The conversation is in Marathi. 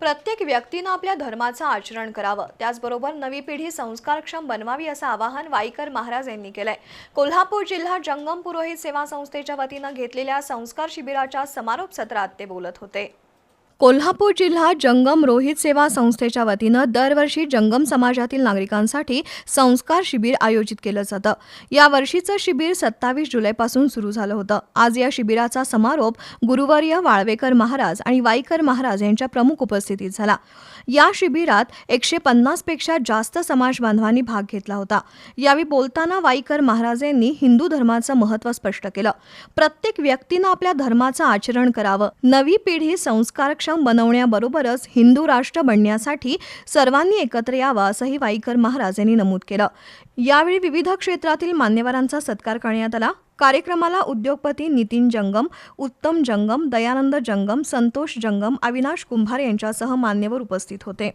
प्रत्येक व्यक्तीनं आपल्या धर्माचं आचरण करावं. त्याचबरोबर नवी पिढी संस्कारक्षम बनवावी असं आवाहन वाईकर महाराज यांनी केलंय. कोल्हापूर जिल्हा जंगम पुरोहित सेवा संस्थेच्या वतीनं घेतलेल्या संस्कार शिबिराच्या समारोप सत्रात ते बोलत होते. कोल्हापूर जिल्हा जंगम रोहित सेवा संस्थेच्या वतीनं दरवर्षी जंगम समाजातील नागरिकांसाठी संस्कार शिबिर आयोजित केलं जातं. या वर्षीचं शिबिर सत्तावीस जुलैपासून सुरू झालं होतं. आज या शिबिराचा समारोप गुरुवर्य वाळवेकर महाराज आणि वाईकर महाराज यांच्या प्रमुख उपस्थितीत झाला. या शिबिरात एकशे पन्नासपेक्षा जास्त समाज बांधवांनी भाग घेतला होता. यावेळी बोलताना वाईकर महाराज यांनी हिंदू धर्माचं महत्त्व स्पष्ट केलं. प्रत्येक व्यक्तीनं आपल्या धर्माचं आचरण करावं. नवी पिढी संस्कार सक्षम बनवण्याबरोबरच हिंदू राष्ट्र बनण्यासाठी सर्वांनी एकत्र यावं असंही वाईकर महाराज यांनी नमूद केलं. यावेळी विविध क्षेत्रातील मान्यवरांचा सत्कार करण्यात आला. कार्यक्रमाला उद्योगपती नितीन जंगम उत्तम जंगम दयानंद जंगम संतोष जंगम अविनाश कुंभार यांच्यासह मान्यवर उपस्थित होते.